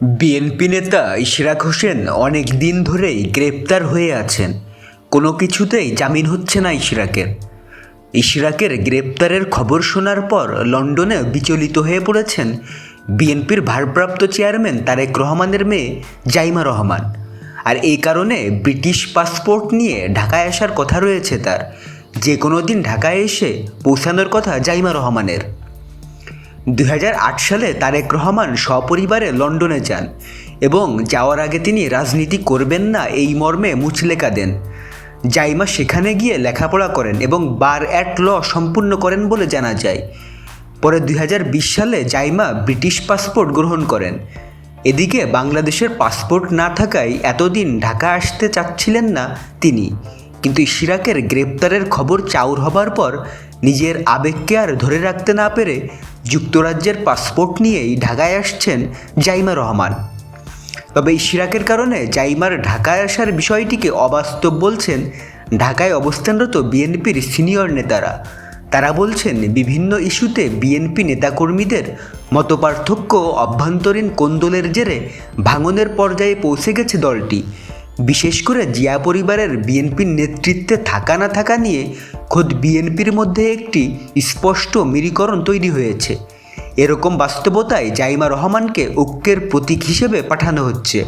BNP নেতা ইশরাক হোসেন অনেক দিন ধরেই গ্রেপ্তার হয়ে আছেন। কোনো কিছুতেই জামিন হচ্ছে না ইশরাকের। ইশরাকের গ্রেপ্তারের খবর শোনার পর লন্ডনে বিচলিত হয়ে পড়েছেন বিএনপির ভারপ্রাপ্ত চেয়ারম্যান তারেক রহমানের মেয়ে জাইমা রহমান। আর এই কারণে ব্রিটিশ পাসপোর্ট নিয়ে ঢাকায় আসার কথা রয়েছে তার। যে কোনো দিন ঢাকায় এসে পৌঁছানোর কথা জাইমা রহমানের। দুই হাজার আট সালে তারেক রহমান সপরিবারে লন্ডনে যান এবং যাওয়ার আগে তিনি রাজনীতি করবেন না এই মর্মে মুচলেকা দেন। জাইমা সেখানে গিয়ে লেখাপড়া করেন এবং বার অ্যাট ল সম্পূর্ণ করেন বলে জানা যায়। পরে দুই হাজার বিশ সালে জাইমা ব্রিটিশ পাসপোর্ট গ্রহণ করেন। এদিকে বাংলাদেশের পাসপোর্ট না থাকায় এতদিন ঢাকা আসতে চাচ্ছিলেন না তিনি। কিন্তু ইশরাকের গ্রেপ্তারের খবর চাউর হবার পর নিজের আবেগকে আর ধরে রাখতে না পেরে যুক্তরাজ্যের পাসপোর্ট নিয়েই ঢাকায় আসছেন জাইমা রহমান। তবে ইশরাকের কারণে জাইমার ঢাকায় আসার বিষয়টিকে অবাস্তব বলছেন ঢাকায় অবস্থানরত বিএনপির সিনিয়র নেতারা। তারা বলছেন, বিভিন্ন ইস্যুতে বিএনপি নেতাকর্মীদের মতপার্থক্য অভ্যন্তরীণ কোন্দলের জেরে ভাঙনের পর্যায়ে পৌঁছে গেছে দলটি। বিশেষ করে জিয়া পরিবারের বিএনপির নেতৃত্বে থাকা না থাকা নিয়ে খোদ বিএনপির মধ্যে একটি স্পষ্ট মেরীকরণ তৈরি হয়েছে। এরকম বাস্তবতায় জাইমা রহমানকে ঐক্যের প্রতীক হিসেবে পাঠানো হচ্ছে।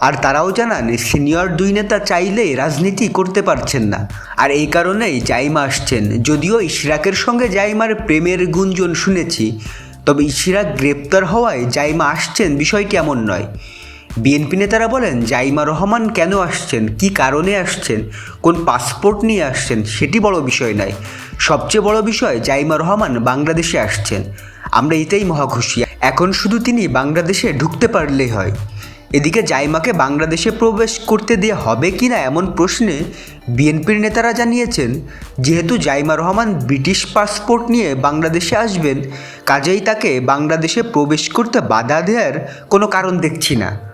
আর তারাও জানান, সিনিয়র দুই নেতা চাইলেই রাজনীতি করতে পারছেন না। আর এই কারণেই জাইমা আসছেন। যদিও ইশরাকের সঙ্গে জাইমার প্রেমের গুঞ্জন শুনেছি, তবে ইশরাক গ্রেপ্তার হওয়ায় জাইমা আসছেন বিষয়টি এমন নয়। বিএনপি নেতারা বলেন, জাইমা রহমান কেন আসছেন? কি কারণে আসছেন? কোন পাসপোর্ট নিয়ে আসছেন? সেটি বড় বিষয় নয়। সবচেয়ে বড় বিষয়, জাইমা রহমান বাংলাদেশে আসছেন। আমরা এটাই মহাখুশি এখন শুধু তিনি বাংলাদেশে ঢুকতে পারলেই হয়। এদিকে জাইমাকে বাংলাদেশে প্রবেশ করতে দেওয়া হবে কি না এমন প্রশ্নে বিএনপির নেতারা জানিয়েছেন, যেহেতু জাইমা রহমান ব্রিটিশ পাসপোর্ট নিয়ে বাংলাদেশে আসবেন, কাজেই তাকে বাংলাদেশে প্রবেশ করতে বাধা দেওয়ার কোনো কারণ দেখছি না।